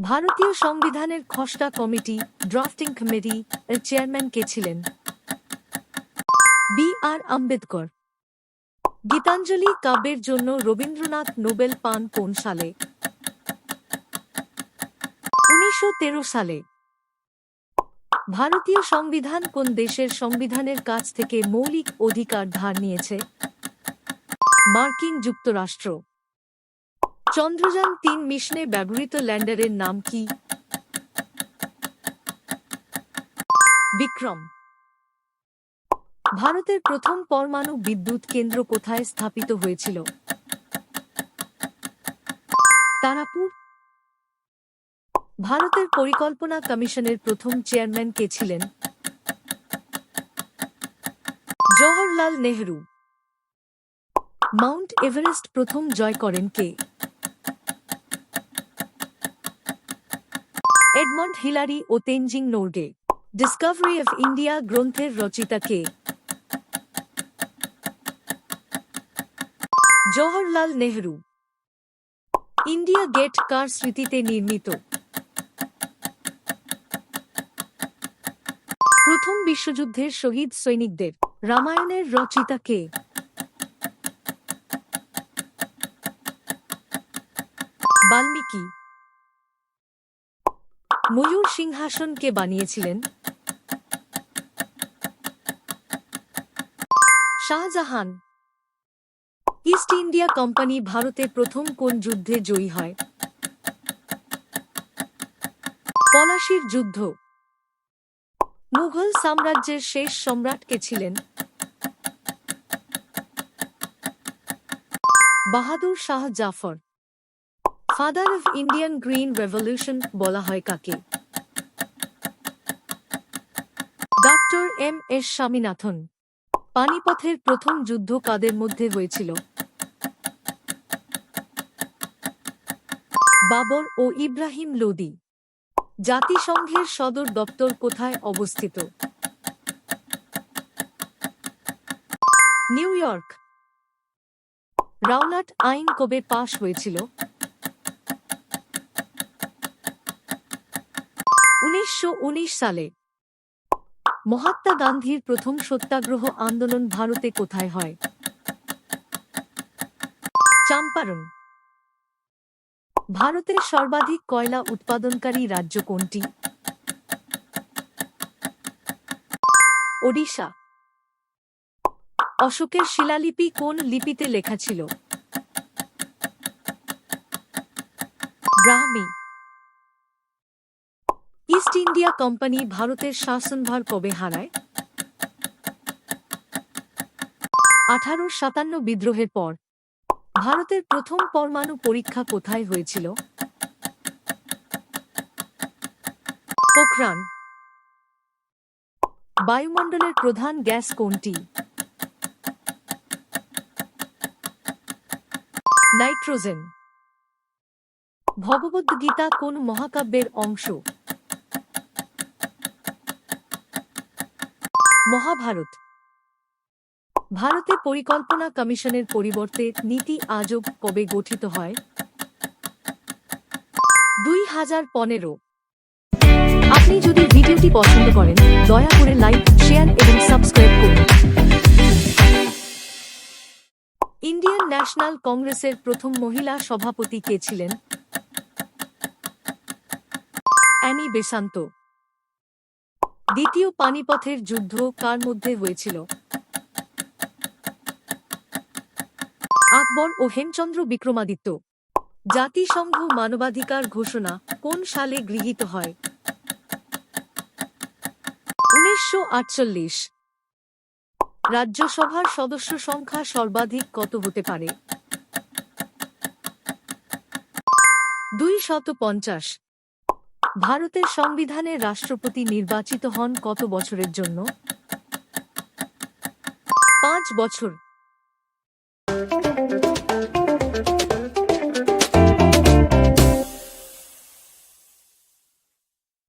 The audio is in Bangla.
ভারতীয় সংবিধানের খসড়া কমিটি, ড্রাফটিং কমিটি এর চেয়ারম্যান কে ছিলেন? বি আর আম্বেদকর। গীতাঞ্জলি কাব্যের জন্য রবীন্দ্রনাথ নোবেল পান কোন সালে? উনিশশো তেরো সালে। ভারতীয় সংবিধান কোন দেশের সংবিধানের কাছ থেকে মৌলিক অধিকার ধার নিয়েছে? মার্কিন যুক্তরাষ্ট্র। চন্দ্রযান তিন মিশনে ব্যবহৃত ল্যান্ডারের নাম কি? বিক্রম। ভারতের প্রথম পরমাণু বিদ্যুৎ কেন্দ্র কোথায় স্থাপিত হয়েছিল? তারাপুর। ভারতের পরিকল্পনা কমিশনের প্রথম চেয়ারম্যান কে ছিলেন? জওহরলাল নেহরু। মাউন্ট এভারেস্ট প্রথম জয় করেন কে? Edmund Hillary O Tenzing Norgay. Discovery of India গ্রন্থের রচিতা কে? জওহরলাল নেহরু। ইন্ডিয়া গেট কার স্মৃতিতে নির্মিত? প্রথম বিশ্বযুদ্ধের শহীদ সৈনিকদের। রামায়ণের রচিতা কে? বাল্মীকি। ময়ূর সিংহাসন কে বানিয়েছিলেন শাহজাহান। ইস্ট ইন্ডিয়া কোম্পানি ভারতে প্রথম কোন যুদ্ধে জয়ী হয়? পলাশির যুদ্ধ। মুঘল সাম্রাজ্যের শেষ সম্রাট কে ছিলেন? Bahadur Shah Zafar. Father of Indian green revolution বলা হয় কাকে? ডক্টর এম এস স্বামীনাথন পানিপথের প্রথম যুদ্ধ কাদের মধ্যে হয়েছিল? বাবর ও ইব্রাহিম লোদি, জাতিসংঘের সদর দপ্তর কোথায় অবস্থিত? নিউ ইয়র্ক, রাওলাট আইন কবে পাশ হয়েছিল? উনিশশো সালে। মহাত্মা গান্ধীর প্রথম সত্যাগ্রহ আন্দোলন ভারতে কোথায় হয়? চাম্পারণ। ভারতের সর্বাধিক কয়লা উৎপাদনকারী রাজ্য কোনটি? ওডিশা। অশোকের শিলালিপি কোন লিপিতে লেখা ছিল? ব্রাহ্মী। ইস্ট ইন্ডিয়া কোম্পানি ভারতের শাসনভার কবে হারায়? আঠারো সাতান্ন বিদ্রোহের পর। ভারতের প্রথম পরমাণু পরীক্ষা কোথায় হয়েছিল? পোখরান। বায়ুমণ্ডলের প্রধান গ্যাস কোনটি? নাইট্রোজেন। ভগবদ্গীতা কোন মহাকাব্যের অংশ? মহাভারত। ভারতে পরিকল্পনা কমিশনের পরিবর্তে নীতি আয়োগ কবে গঠিত হয়? দুই হাজার পনেরো। আপনি যদি ভিডিওটি পছন্দ করেন, দয়া করে লাইক, শেয়ার এবং সাবস্ক্রাইব করুন। ইন্ডিয়ান ন্যাশনাল কংগ্রেসের প্রথম মহিলা সভাপতি কে ছিলেন? Annie Besant. দ্বিতীয় পানিপথের যুদ্ধ কার মধ্যে হয়েছিল? আকবর ও হেমচন্দ্র বিক্রমাদিত্য। জাতিসংঘ মানবাধিকার ঘোষণা কোন সালে গৃহীত হয়? উনিশশো আটচল্লিশ। রাজ্যসভার সদস্য সংখ্যা সর্বাধিক কত হতে পারে? দুই শত পঞ্চাশ। ভারতের সংবিধানে রাষ্ট্রপতি নির্বাচিত হন কত বছরের জন্য? পাঁচ বছর।